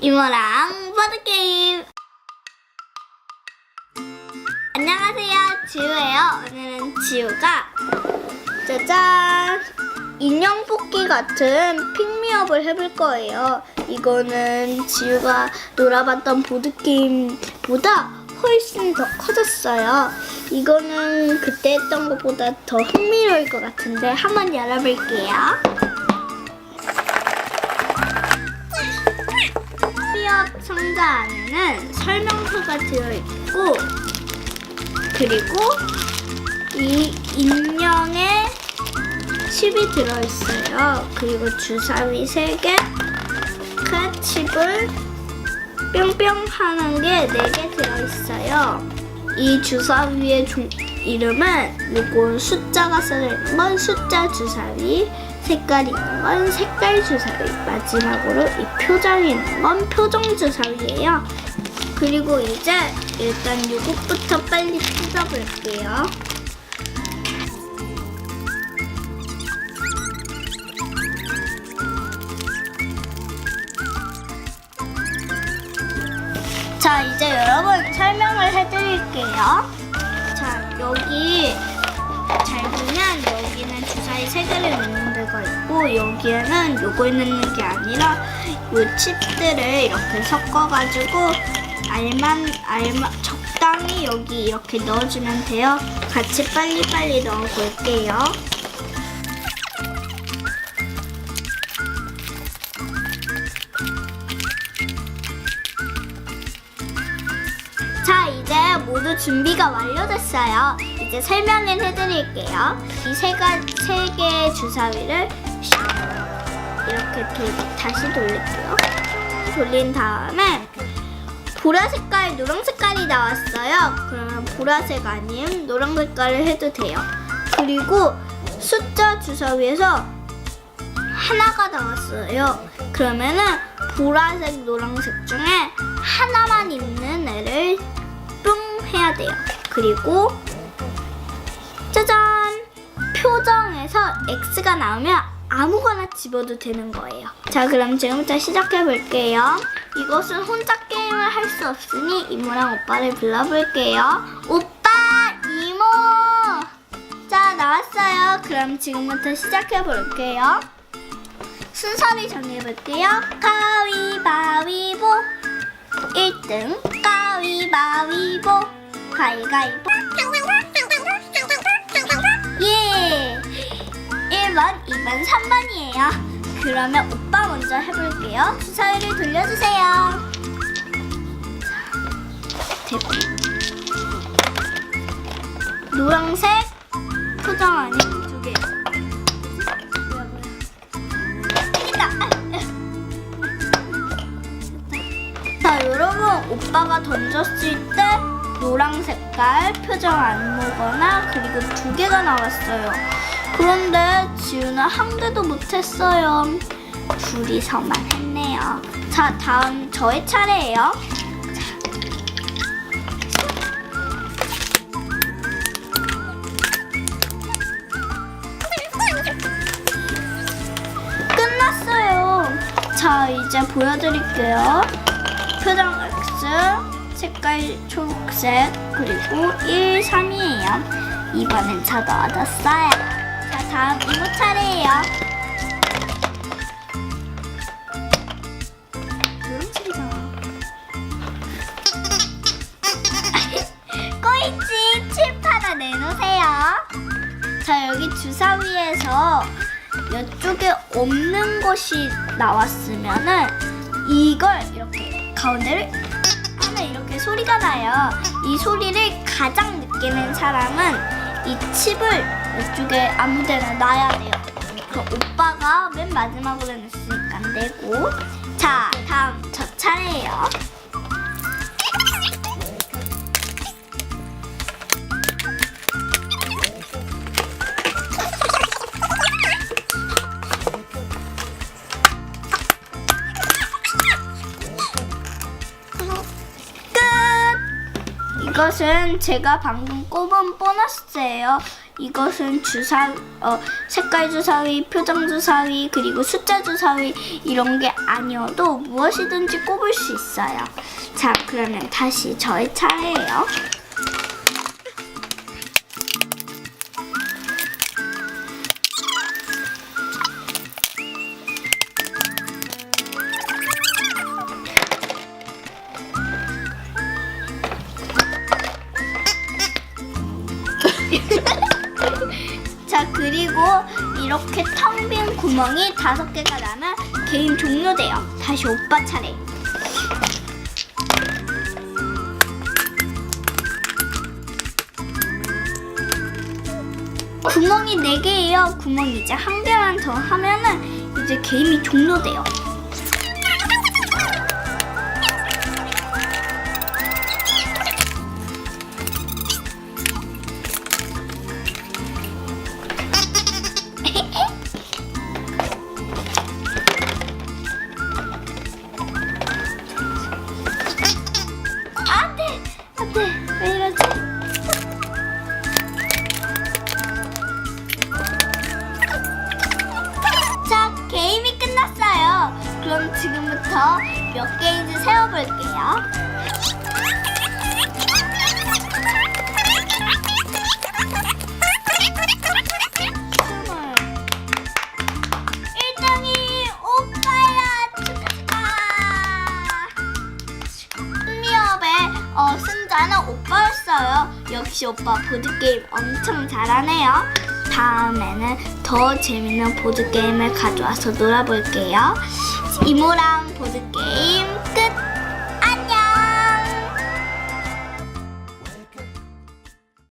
이모랑 보드게임. 안녕하세요 지우예요. 오늘은 지우가 짜잔! 인형 뽑기 같은 핑미업을 해볼 거예요. 이거는 지우가 놀아봤던 보드게임보다 훨씬 더 커졌어요. 이거는 그때 했던 것보다 더 흥미로울 것 같은데 한번 열어볼게요 상자 안에는 설명서가 들어있고 그리고 이 인형에 칩이 들어있어요. 그리고 주사위 3개, 그 칩을 뿅뿅 하는 게 4개 들어있어요. 이 주사위의 종- 이름은 요건 숫자가 써있는 건 숫자 주사위, 색깔이 있는 건 색깔 주사위, 마지막으로 이 표정이 있는 건 표정 주사위예요. 그리고 이제 일단 요것부터 빨리 뜯어볼게요. 자, 이제 여러분 설명을 해드릴게요. 자, 여기 잘 보면 여기는 주사위 세 개를 넣는 데가 있고 여기에는 요걸 넣는 게 아니라 요 칩들을 이렇게 섞어가지고 알만 알만 적당히 여기 이렇게 넣어주면 돼요. 같이 빨리빨리 넣어볼게요. 준비가 완료됐어요. 이제 설명을 해드릴게요. 이 세 가, 세 개의 주사위를 이렇게 돌, 다시 돌릴게요. 돌린 다음에 보라 색깔, 노랑 색깔이 나왔어요. 그러면 보라색 아닌 노랑 색깔을 해도 돼요. 그리고 숫자 주사위에서 하나가 나왔어요. 그러면은 보라색, 노란색 중에 하나만 있는 애를 뿅 해야 돼요. 그리고 짜잔! 표정에서 X가 나오면 아무거나 집어도 되는 거예요. 자, 그럼 지금부터 시작해 볼게요. 이것은 혼자 게임을 할 수 없으니 이모랑 오빠를 불러볼게요. 오빠! 이모! 자, 나왔어요. 그럼 지금부터 시작해 볼게요. 순서를 정해볼게요. 가위바위보 1등 가위바위보 가위가위보 예 1번, 2번, 3번이에요. 그러면 오빠 먼저 해볼게요. 주사위를 돌려주세요. 자, 대박. 노란색 표정 아닌 두 개. 뭐야, 뭐야. 자, 여러분, 오빠가 던졌을 때 노랑 색깔 표정 안 무거나 그리고 두 개가 나왔어요. 그런데 지우는 한 개도 못했어요. 둘이서만 했네요. 자, 다음 저의 차례예요. 끝났어요. 자, 이제 보여드릴게요. 표정 X, 색깔 초록색, 그리고 1, 3이에요. 이번엔 저도 얻었어요. 자, 다음 이모 차례예요. 칩 하나 내놓으세요. 자, 여기 주사위에서 이쪽에 없는 것이 나왔으면은 이걸 이렇게 가운데를 하면 이렇게 소리가 나요. 이 소리를 가장 낸 사람은 이 칩을 이쪽에 아무 데나 놔야 돼요. 그 오빠가 맨 마지막으로 냈으니까 안 되고. 자, 다음 저 차례예요. 이것은 제가 방금 꼽은 보너스예요. 이것은 주사 어, 색깔 주사위, 표정 주사위, 그리고 숫자 주사위 이런 게 아니어도 무엇이든지 꼽을 수 있어요. 자, 그러면 다시 저의 차례예요. 그리고 이렇게 텅 빈 구멍이 다섯 개가 나면 게임 종료돼요. 다시 오빠 차례. 구멍이 네 개예요. 구멍이 이제 한 개만 더 하면은 이제 게임이 종료돼요. 몇 개인지 세어볼게요. 스물. 1등이 오빠야 축하! 승리업의 어. 역시 오빠 보드게임 엄청 잘하네요. 다음에는 더 재밌는 보드게임을 가져와서 놀아볼게요. 이모랑 보드게임